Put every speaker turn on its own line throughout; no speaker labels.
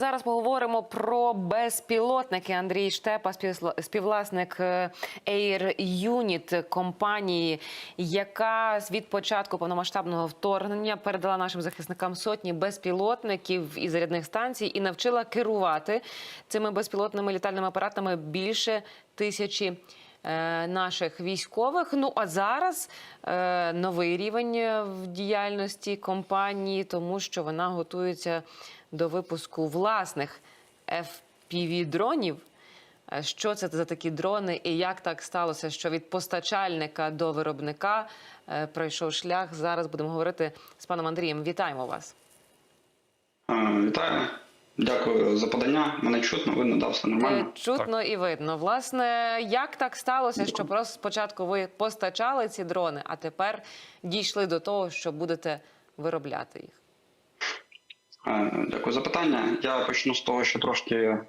Зараз поговоримо про безпілотники. Андрій Штепа, співвласник е, Air Unit компанії, яка від початку повномасштабного вторгнення передала нашим захисникам сотні безпілотників і зарядних станцій і навчила керувати цими безпілотними літальними апаратами більше тисячі. е, Наших військових. Ну а зараз е, новий рівень в діяльності компанії, тому що вона готується до випуску власних FPV-дронів. Е, Що це за такі дрони, і як так сталося, що від постачальника до виробника е, пройшов шлях? Зараз будемо говорити з паном Андрієм. Вітаємо вас.
Е, Вітаю, дякую за подання. Мене чутно, видно, да, все
Е,
нормально.
Чутно і видно. Власне, як так сталося, що просто спочатку ви постачали ці дрони, а тепер дійшли до того, що будете виробляти їх?
Е, Дякую за питання. Я почну з того, що трошки е,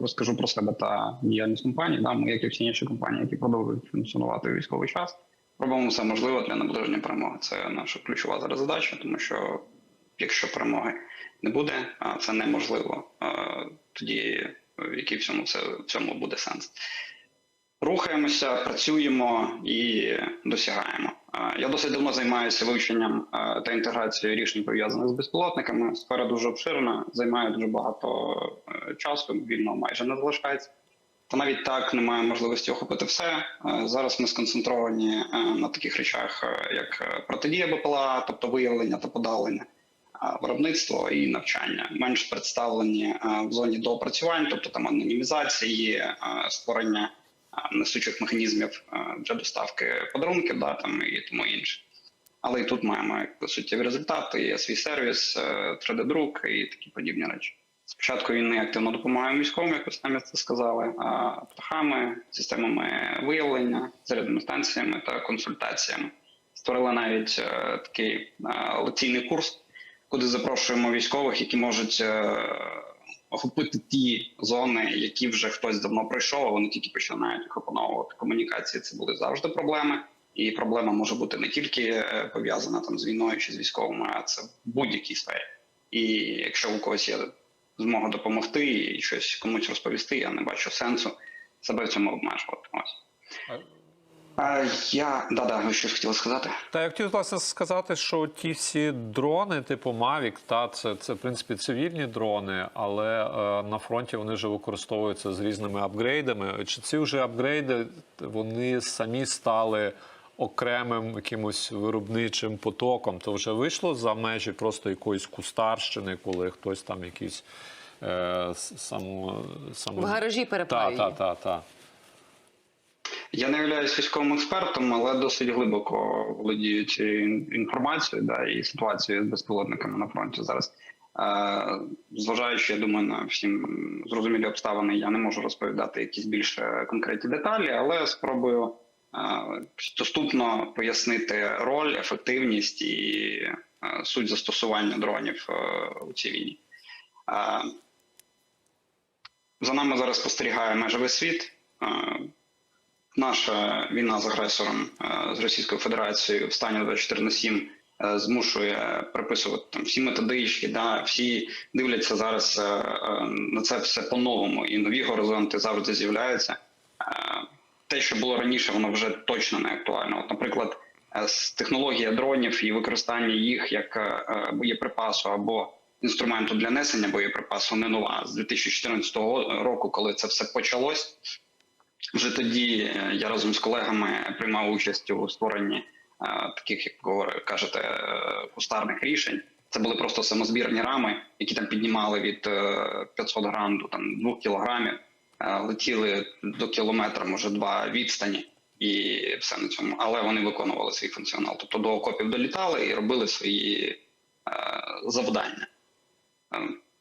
розкажу про себе та діяльність компанії. Да, ми, як і всі інші компанії, які продовжують функціонувати у військовий час, робимо все можливе для наближення перемоги. Це наша ключова зараз задача, тому що якщо перемоги не буде, а це неможливо, е, тоді який в цьому це в цьому буде сенс. Рухаємося, працюємо і досягаємо. Е, Я досить давно займаюся вивченням е, та інтеграцією рішень пов'язаних з безпілотниками. Сфера дуже обширна, займає дуже багато е, часу, вільного майже не залишається. Та навіть так немає можливості охопити все. Зараз ми сконцентровані на таких речах, як протидія БПЛА, тобто виявлення та подавлення, виробництво і навчання. Менш представлені в зоні доопрацювань, тобто там анонімізації, створення несучих механізмів е, для доставки подарунків, да, там і тому інше. Але і тут маємо суттєві результати, є свій сервіс, 3D-друк і такі подібні речі. Спочатку війни активно допомагаємо військовим, як ви самі це сказали, птахами, системами виявлення, зарядними станціями та консультаціями. Створили навіть е, такий е, лекційний курс, куди запрошуємо військових, які можуть е, охопити ті зони, які вже хтось давно пройшов, а вони тільки починають їх опановувати. Комунікації це були завжди проблеми. І проблема може бути не тільки е, пов'язана там з війною чи з військовими, а це в будь-якій сфері. І якщо у когось є змога допомогти і щось комусь розповісти, я не бачу сенсу себе в цьому обмежувати. Ось. А, я да, да, ви щось хотіли сказати?
Та я хотів власне сказати, що ті всі дрони, типу Mavic, та це, це в принципі цивільні дрони, але е, на фронті вони вже використовуються з різними апгрейдами. Чи ці вже апгрейди вони самі стали окремим якимось виробничим потоком? То вже вийшло за межі просто якоїсь кустарщини, коли хтось там якийсь е, само, само...
В гаражі перепаює.
Так, так, так, так.
Я не являюсь військовим експертом, але досить глибоко володію цією інформацією да, і ситуацією з безпілотниками на фронті зараз. Е, Зважаючи, я думаю, на всім зрозумілі обставини, я не можу розповідати якісь більш е, конкретні деталі, але спробую е, доступно пояснити роль, ефективність і е, суть застосування дронів е, у цій війні. Е, За нами зараз спостерігає весь світ. Наша війна з агресором е, з Російською Федерацією в стані 24 на 7 е, змушує приписувати там всі методички. Да, всі дивляться зараз е, на це все по-новому, і нові горизонти завжди з'являються. Те, що було раніше, воно вже точно не актуально. От, наприклад, е, технологія дронів і використання їх як боєприпасу або інструменту для несення боєприпасу не нова з 2014 року, коли це все почалось. Вже тоді е, я разом з колегами приймав участь у створенні е, таких, як ви кажете, е, кустарних рішень. Це були просто самозбірні рами, які там піднімали від е, 500 грам до там 2 кілограмів, летіли до кілометра, може два відстані, і все на цьому. Але вони виконували свій функціонал. Тобто до окопів долітали і робили свої завдання.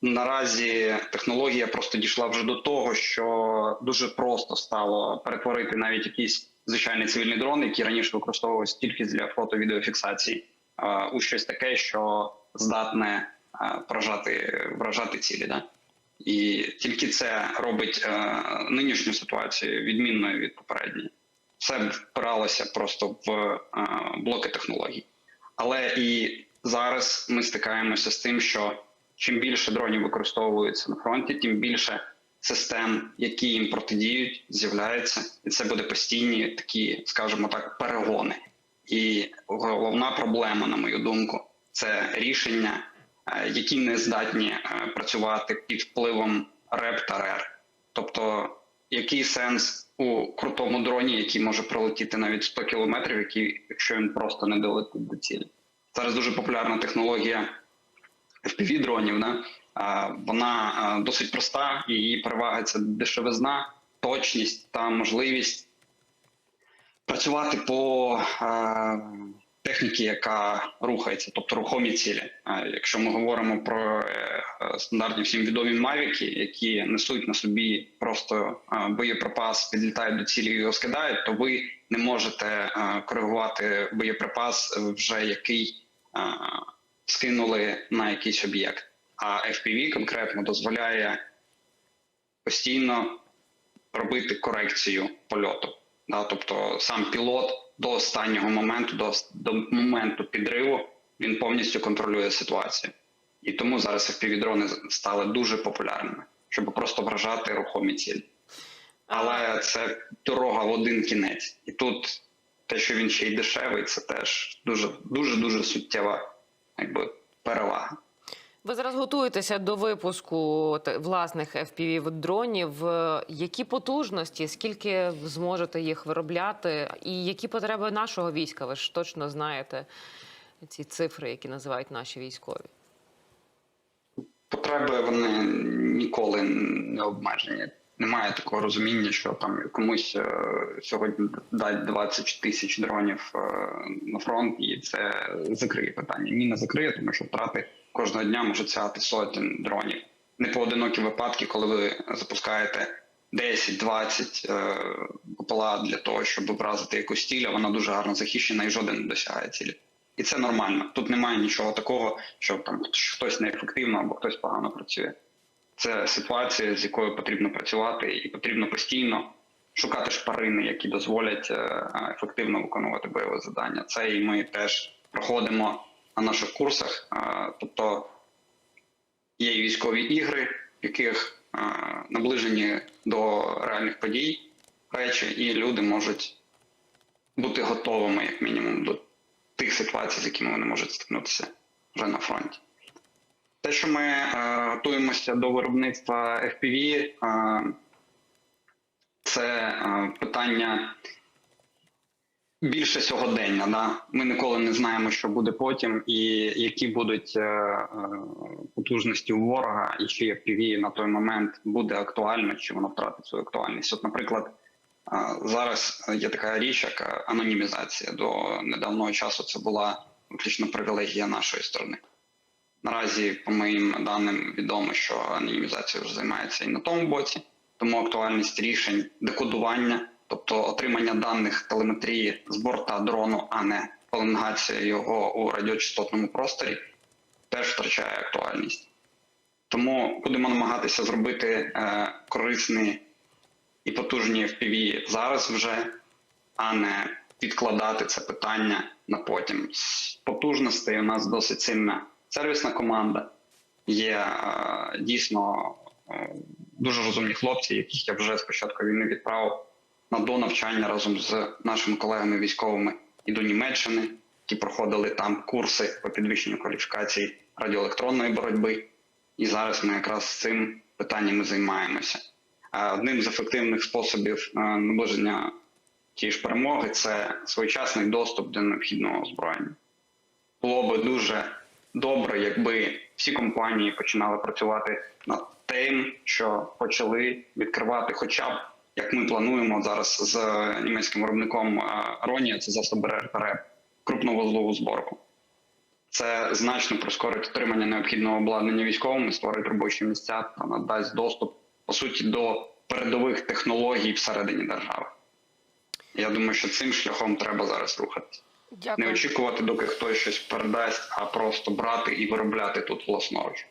Наразі технологія просто дійшла вже до того, що дуже просто стало перетворити навіть якийсь звичайний цивільний дрон, який раніше використовувався тільки для фото-відеофіксації, у щось таке, що здатне вражати, вражати цілі. Да? І тільки це робить е, нинішню ситуацію відмінною від попередньої. Все впиралося просто в е, блоки технологій. Але і зараз ми стикаємося з тим, що чим більше дронів використовується на фронті, тим більше систем, які їм протидіють, з'являється, і це буде постійні такі, скажімо так, перегони. І головна проблема, на мою думку, це рішення, е, які не здатні е, працювати під впливом РЕП та РЕР. Тобто, який сенс у крутому дроні, який може пролетіти навіть 100 кілометрів, який, якщо він просто не долетить до цілі. Зараз дуже популярна технологія fpv дронів. А, Вона досить проста, її перевага це дешевизна, точність та можливість працювати по техніці, яка рухається, тобто рухомі цілі. Якщо ми говоримо про е, стандартні всім відомі мавіки, які несуть на собі просто боєприпас, підлітають до цілі і його скидають, то ви не можете коригувати боєприпас, вже який скинули на якийсь об'єкт. А FPV конкретно дозволяє постійно робити корекцію польоту. Да, тобто сам пілот до останнього моменту, до, до моменту підриву, він повністю контролює ситуацію. І тому зараз FPV-дрони стали дуже популярними, щоб просто вражати рухомі цілі. Але це дорога в один кінець. І тут те, що він ще й дешевий, це теж дуже дуже дуже суттєва якби, перевага.
Ви зараз готуєтеся до випуску власних fpv дронів. Які потужності, скільки зможете їх виробляти, і які потреби нашого війська? Ви ж точно знаєте ці цифри, які називають наші військові.
потреби вони ніколи не обмежені. Немає такого розуміння, що там комусь е, сьогодні дать 20 тисяч дронів е, на фронт, і це закриє питання. Ні, не закриє, тому що втрати кожного дня можуть сягати сотень дронів. Не поодинокі випадки, коли ви запускаєте 10-20 е, БПЛА для того, щоб вразити якусь а вона дуже гарно захищена і жоден не досягає цілі. І це нормально. Тут немає нічого такого, що там хтось неефективно або хтось погано працює. Це ситуація, з якою потрібно працювати, і потрібно постійно шукати шпарини, які дозволять е, ефективно виконувати бойове завдання. Це і ми теж проходимо на наших курсах. Е, Тобто є і військові ігри, в яких е, наближені до реальних подій речі, і люди можуть бути готовими, як мінімум, до тих ситуацій, з якими вони можуть стикнутися вже на фронті. Те, що ми е, готуємося до виробництва FPV, е, це е, питання більше сьогодення. Да? Ми ніколи не знаємо, що буде потім, і які будуть потужності у ворога, і чи FPV на той момент буде актуально, чи воно втратить свою актуальність. От, наприклад, зараз є така річ, як анонімізація. До недавнього часу це була виключно привілегія нашої сторони. Наразі, по моїм даним, відомо, що анонімізацією вже займається і на тому боці, тому актуальність рішень декодування, тобто отримання даних телеметрії з борта дрону, а не пеленгація його у радіочастотному просторі, теж втрачає актуальність. Тому будемо намагатися зробити е, корисні і потужні FPV зараз вже, а не відкладати це питання на потім. Потужностей у нас досить сильна сервісна команда. Є е, дійсно е, дуже розумні хлопці, яких я вже з початку війни відправив на донавчання разом з нашими колегами військовими і до Німеччини, які проходили там курси по підвищенню кваліфікації радіоелектронної боротьби. І зараз ми якраз цим питанням і займаємося. Е, Одним з ефективних способів наближення тієї ж перемоги це своєчасний доступ до необхідного озброєння. Було би дуже добре, якби всі компанії починали працювати над тим, що почали відкривати, хоча б як ми плануємо зараз з німецьким виробником е, Ронія, це засоби РТР, крупновузлову зборку. Це значно прискорить отримання необхідного обладнання військовими, створить робочі місця та надасть доступ по суті до передових технологій всередині держави. Я думаю, що цим шляхом треба зараз рухатися. Не очікувати, доки хтось щось передасть, а просто брати і виробляти тут власноруч.